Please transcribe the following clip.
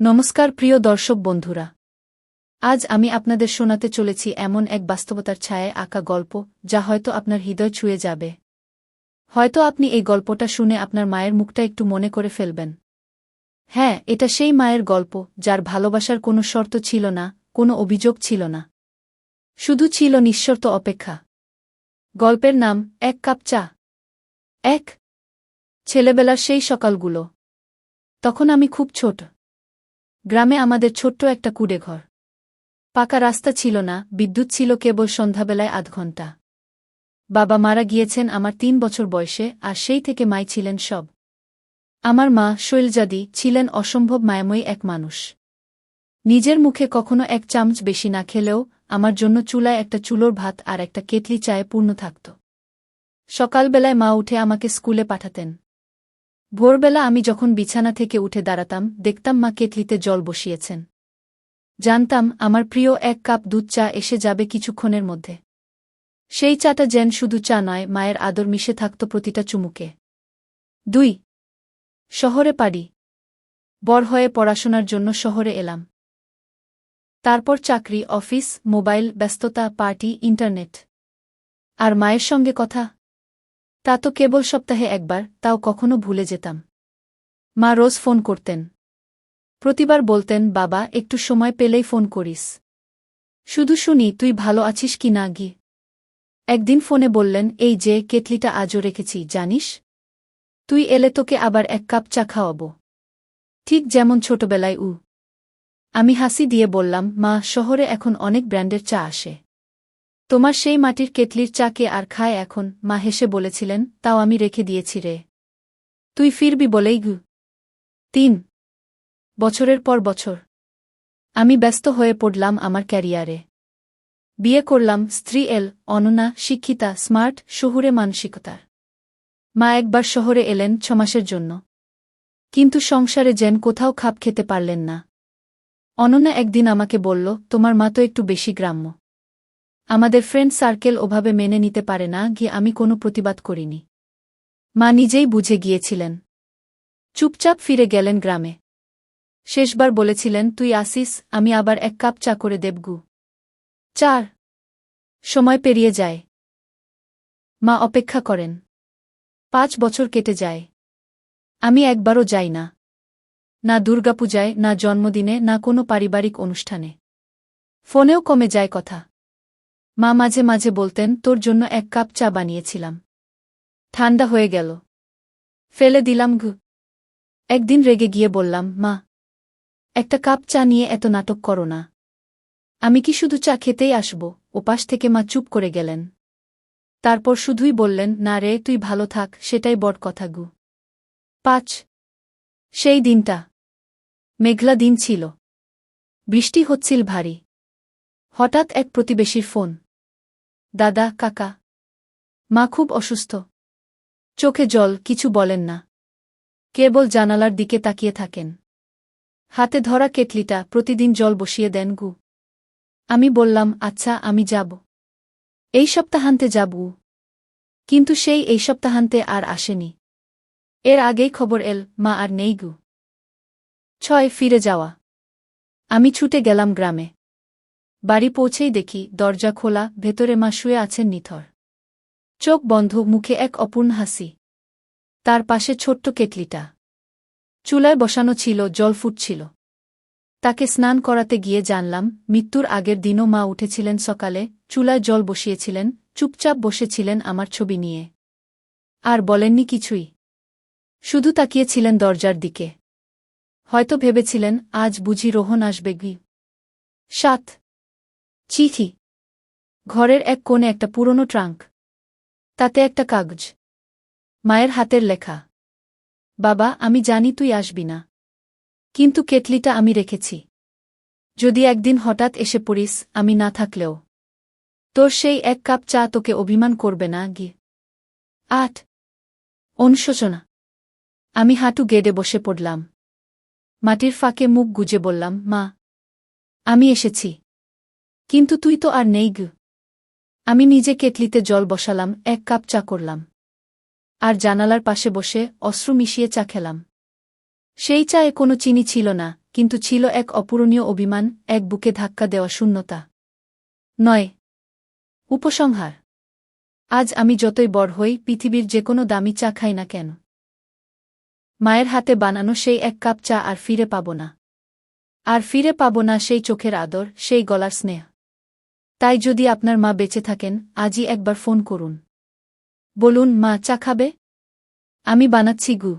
নমস্কার প্রিয় দর্শক বন্ধুরা। আজ আমি আপনাদের শোনাতে চলেছি এমন এক বাস্তবতার ছায়ায় আঁকা গল্প, যা হয়তো আপনার হৃদয় ছুঁয়ে যাবে। হয়তো আপনি এই গল্পটা শুনে আপনার মায়ের মুখটা একটু মনে করে ফেলবেন। হ্যাঁ এটা সেই মায়ের গল্প, যার ভালোবাসার কোনো শর্ত ছিল না, কোনো অভিযোগ ছিল না। শুধু ছিল নিঃশর্ত অপেক্ষা। গল্পের নাম, এক কাপ চা। এক ছেলেবেলার সেই সকালগুলো। তখন আমি খুব ছোট। গ্রামে আমাদের ছোট্ট একটা কুড়ে ঘর পাকা রাস্তা ছিল না, বিদ্যুৎ ছিল কেবল সন্ধ্যাবেলায় আধ ঘণ্টা। বাবা মারা গিয়েছেন আমার তিন বছর বয়সে, আর সেই থেকে মাই ছিলেন সব। আমার মা, শৈলজাদি, ছিলেন অসম্ভব মায়াময়ী এক মানুষ। নিজের মুখে কখনো এক চামচ বেশি না খেলেও, আমার জন্য চুলায় একটা চুলোর ভাত আর একটা কেটলি চায়ে পূর্ণ থাকত। সকালবেলায় মা উঠে আমাকে স্কুলে পাঠাতেন। ভোরবেলা আমি যখন বিছানা থেকে উঠে দাঁড়াতাম, দেখতাম মা কেটলিতে জল বসিয়েছেন। জানতাম, আমার প্রিয় এক কাপ দুধ চা এসে যাবে কিছুক্ষণের মধ্যে। সেই চাটা যেন শুধু চা নয়, মায়ের আদর মিশে থাকত প্রতিটা চুমুকে। দুই, শহরে পারি। বড় হয়ে পড়াশোনার জন্য শহরে এলাম। তারপর চাকরি, অফিস, মোবাইল, ব্যস্ততা, পার্টি, ইন্টারনেট। আর মায়ের সঙ্গে কথা? তা তো কেবল সপ্তাহে একবার, তাও কখনো ভুলে যেতাম। মা রোজ ফোন করতেন। প্রতিবার বলতেন, বাবা, একটু সময় পেলেই ফোন করিস। শুধু শুনি, তুই ভালো আছিস কি না গি? একদিন ফোনে বললেন, এই যে, কেটলিটা আজও রেখেছি, জানিস? তুই এলে তোকে আবার এক কাপ চা খাওয়াব। ঠিক যেমন ছোটবেলায় উ। আমি হাসি দিয়ে বললাম, মা, শহরে এখন অনেক ব্র্যান্ডের চা আসে। তোমার সেই মাটির কেটলির চা কে আর খায় এখন? মা হেসে বলেছিলেন, তাও আমি রেখে দিয়েছি রে। তুই ফিরবি বলেই গু। তিন। বছরের পর বছর। আমি ব্যস্ত হয়ে পড়লাম আমার ক্যারিয়ারে। বিয়ে করলাম স্ত্রী এল, অননা, শিক্ষিতা, স্মার্ট, শহুরে মানসিকতার। মা একবার শহরে এলেন ছমাসের জন্য। কিন্তু সংসারে যেন কোথাও খাপ খেতে পারলেন না। অননা একদিন আমাকে বলল, তোমার মা তো একটু বেশি গ্রাম্য। আমাদের ফ্রেন্ড সার্কেল ওভাবে মেনে নিতে পারে না, গিয়ে আমি কোনো প্রতিবাদ করিনি। মা নিজেই বুঝে গিয়েছিলেন। চুপচাপ ফিরে গেলেন গ্রামে। শেষবার বলেছিলেন, তুই আসিস, আমি আবার এক কাপ চা করে দেবগু চার। সময় পেরিয়ে যায়। মা অপেক্ষা করেন। পাঁচ বছর কেটে যায়। আমি একবারও যাই না। না দুর্গাপূজায়, না জন্মদিনে, না কোনো পারিবারিক অনুষ্ঠানে। ফোনেও কমে যায় কথা। মা মাঝে মাঝে বলতেন, তোর জন্য এক কাপ চা বানিয়েছিলাম। ঠান্ডা হয়ে গেল। ফেলে দিলাম ঘু। একদিন রেগে গিয়ে বললাম, মা, একটা কাপ চা নিয়ে এত নাটক করো না। আমি কি শুধু চা খেতেই আসব? ওপাশ থেকে মা চুপ করে গেলেন। তারপর শুধুই বললেন, না রে, তুই ভালো থাক, সেটাই বড় কথা গু পাঁচ। সেই দিনটা। মেঘলা দিন ছিল। বৃষ্টি হচ্ছিল ভারী। হঠাৎ এক প্রতিবেশীর ফোন। দাদা, কাকা। মা খুব অসুস্থ। চোখে জল, কিছু বলেন না। কেবল জানালার দিকে তাকিয়ে থাকেন। হাতে ধরা কেটলিটা, প্রতিদিন জল বসিয়ে দেন গু। আমি বললাম আচ্ছা আমি যাব। এই সপ্তাহান্তে যাব কিন্তু সেই এই সপ্তাহান্তে আর আসেনি। এর আগেই খবর এল, মা আর নেই গু। ছয়, ফিরে যাওয়া। আমি ছুটে গেলাম গ্রামে। বাড়ি পৌঁছেই দেখি দরজা খোলা, ভেতরে মা শুয়ে আছেন নিথর। চোখ বন্ধ, মুখে এক অপূর্ণ হাসি। তার পাশে ছোট্ট কেটলিটা। চুলায় বসানো ছিল, জল ফুটছিল। তাকে স্নান করাতে গিয়ে জানলাম, মৃত্যুর আগের দিনও মা উঠেছিলেন সকালে, চুলায় জল বসিয়েছিলেন, চুপচাপ বসেছিলেন আমার ছবি নিয়ে। আর বলেননি কিছুই। শুধু তাকিয়েছিলেন দরজার দিকে। হয়তো ভেবেছিলেন, আজ বুঝি রোহন আসবে গি সাত চিঠি। ঘরের এক কোণে একটা পুরনো ট্রাঙ্ক। তাতে একটা কাগজ। মায়ের হাতের লেখা। বাবা, আমি জানি তুই আসবি না। কিন্তু কেটলিটা আমি রেখেছি। যদি একদিন হঠাৎ এসে পড়িস, আমি না থাকলেও। তোর সেই এক কাপ চা তোকে অভিমান করবে না গিয়ে আট। অনুশোচনা। আমি হাঁটু গেডে বসে পড়লাম। মাটির ফাঁকে মুখ গুজে বললাম, মা, আমি এসেছি। কিন্তু তুই তো আর নেই আমি নিজে কেটলিতে জল বসালাম, এক কাপ চা করলাম। আর জানালার পাশে বসে অশ্রু মিশিয়ে চা খেলাম। সেই চায়ে কোনো চিনি ছিল না, কিন্তু ছিল এক অপূরণীয় অভিমান, এক বুকে ধাক্কা দেওয়া শূন্যতা। নয়। উপসংহার। আজ আমি যতই বড় হই, পৃথিবীর যে কোনো দামি চা খাই না কেন। মায়ের হাতে বানানো সেই এক কাপ চা আর ফিরে পাব না। আর ফিরে পাব না সেই চোখের আদর, সেই গলার স্নেহ। তাই যদি আপনার মা বেঁচে থাকেন, আজই একবার ফোন করুন। বলুন, মা চা খাবে? আমি বানাচ্ছি গু।